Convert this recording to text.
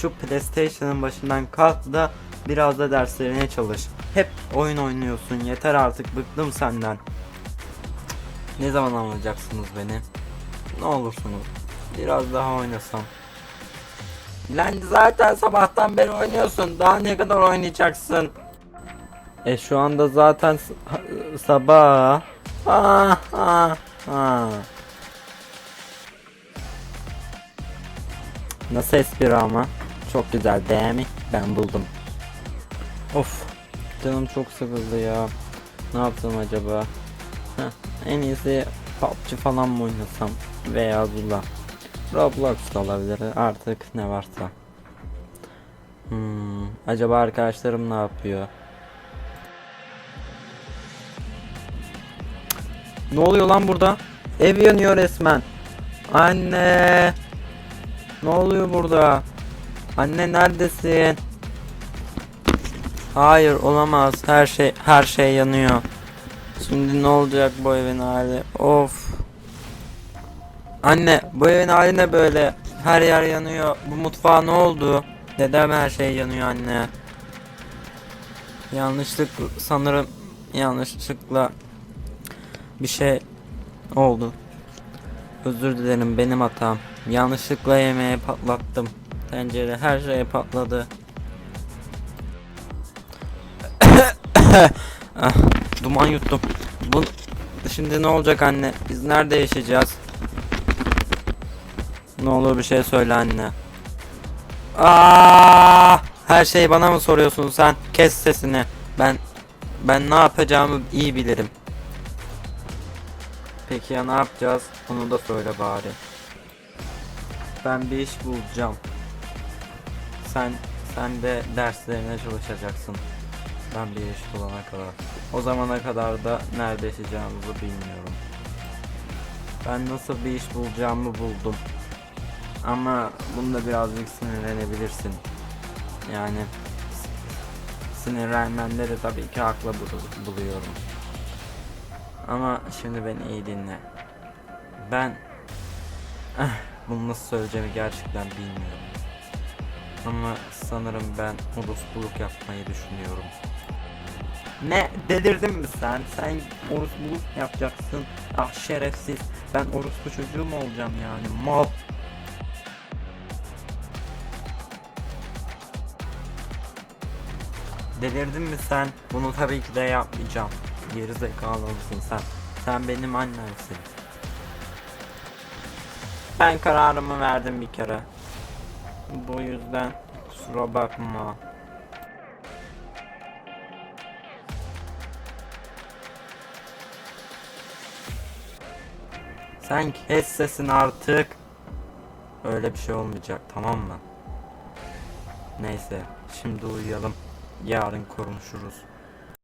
şu PlayStation'ın başından kalk da biraz da derslerine çalış. Hep oyun oynuyorsun. Yeter artık bıktım senden. Ne zaman anlayacaksınız beni? Ne olursunuz. Biraz daha oynasam. Lan zaten sabahtan beri oynuyorsun. Daha ne kadar oynayacaksın? E şu anda zaten sabah. Ha ha ha. Nasıl espri ama? Çok güzel değil mi? Ben buldum. Of. Canım çok sıkıldı ya. Ne yaptım acaba? Heh, en iyisi PUBG falan mı oynasam? Veya Zula. Roblox da olabilir artık ne varsa. Hmm, acaba arkadaşlarım ne yapıyor? Ne oluyor lan burada? Ev yanıyor resmen. Anne. Ne oluyor burada? Anne neredesin? Hayır olamaz. Her şey her şey yanıyor. Şimdi ne olacak bu evin hali? Of. Anne bu evin hali ne böyle? Her yer yanıyor. Bu mutfağa ne oldu? Neden her şey yanıyor anne? Yanlışlık sanırım yanlışlıkla bir şey oldu. Özür dilerim benim hatam. Yanlışlıkla yemeği patlattım. Tencere her şey patladı. ah, duman yuttum. Bu şimdi ne olacak anne? Biz nerede yaşayacağız? Ne olur bir şey söyle anne. Aa! Her şeyi bana mı soruyorsun sen? Kes sesini. Ben ben ne yapacağımı iyi bilirim. Peki ya ne yapacağız? Onu da söyle bari. Ben bir iş bulacağım. Sen sen de derslerine çalışacaksın. Ben bir iş bulana kadar. O zamana kadar da nerede yaşayacağımızı bilmiyorum. Ben nasıl bir iş bulacağımı buldum. Ama bunda birazcık sinirlenebilirsin. Yani s- sinirlenmenleri tabii ki haklı bul- buluyorum. Ama şimdi beni iyi dinle. Ben bunu nasıl söyleyeceğimi gerçekten bilmiyorum. Ama sanırım ben orospuluk yapmayı düşünüyorum. Ne? Delirdin mi sen? Sen orospuluk yapacaksın. Ah şerefsiz. Ben orospu çocuğu mu olacağım yani? Mal. Delirdin mi sen? Bunu tabii ki de yapmayacağım. Geri zekalı mısın sen? Sen benim annemsin. Ben kararımı verdim bir kere. Bu yüzden kusura bakma. Sen kes sesini artık. Öyle bir şey olmayacak tamam mı? Neyse şimdi uyuyalım. Yarın konuşuruz.